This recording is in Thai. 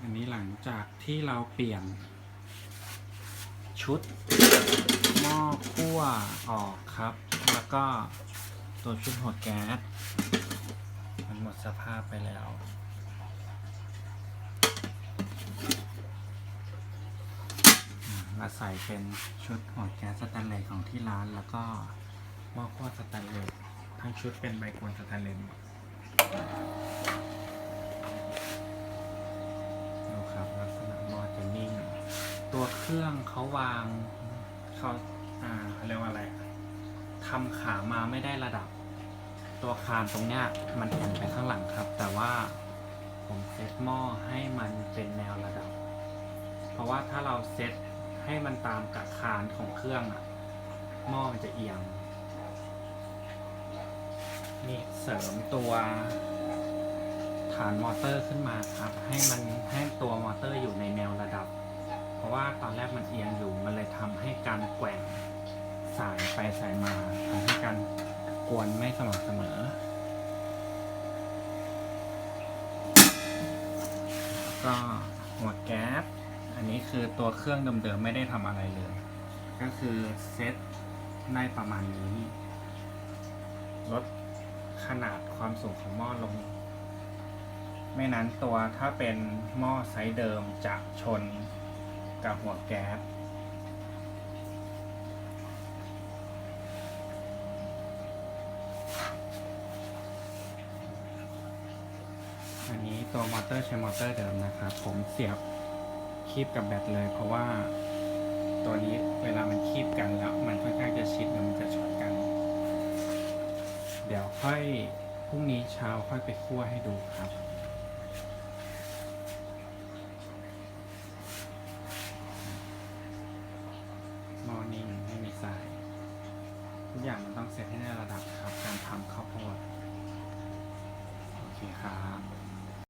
อันนี้หลังจากที่เราเปลี่ยน ชุดหม้อคั่วออกครับ แล้วก็ตัวชุดหัวแก๊สมันหมดสภาพไปแล้วอ่ามาใส่เป็นชุดหัวแก๊สสแตนเลสของที่ร้านแล้วก็หม้อคั่วสแตนเลสทั้งชุดเป็นใบกวนสแตนเลสดูครับลักษณะหม้อจะนิ่ง ตัวเครื่องเขาวางเขาอ่าเขาเรียกว่าอะไรทำขามาไม่ได้ระดับ ตัวคานตรงเนี้ยมันแอนไปข้างหลังครับ แต่ว่าผมเซตหม้อให้มันเป็นแนวระดับ เพราะว่าถ้าเราเซตให้มันตามกับคานของเครื่องอะหม้อมันจะเอียงนี่เสริมตัวฐานมอเตอร์ขึ้นมาครับ ให้มันให้ตัวมอเตอร์อยู่ในแนวระดับ การแกว่งสายไปสายมาทำให้การกวนไม่สม่ำเสมอ ก็หัวแก๊สอันนี้คือตัวเครื่องเดิมๆไม่ได้ทำอะไรเลย ก็คือเซตได้ประมาณนี้ ลดขนาดความสูงของหม้อลง ไม่นั้นตัวถ้าเป็นหม้อไซส์เดิมจะชนกับหัวแก๊ส ตัวมอเตอร์ใช้มอเตอร์เดิมนะครับ ผมเสียบคีบกับแบตเลย เพราะว่าตัวนี้เวลามันคีบกันแล้ว มันค่อนข้างจะชิดแล้วมันจะช็อตกัน เดี๋ยวค่อยพรุ่งนี้เช้าค่อยไปคั่วให้ดูครับมอร์นิ่งไม่มีสายทุกอย่างมันต้องเสร็จให้ได้ระดับครับ การทำข้าวโพดโอเคครับ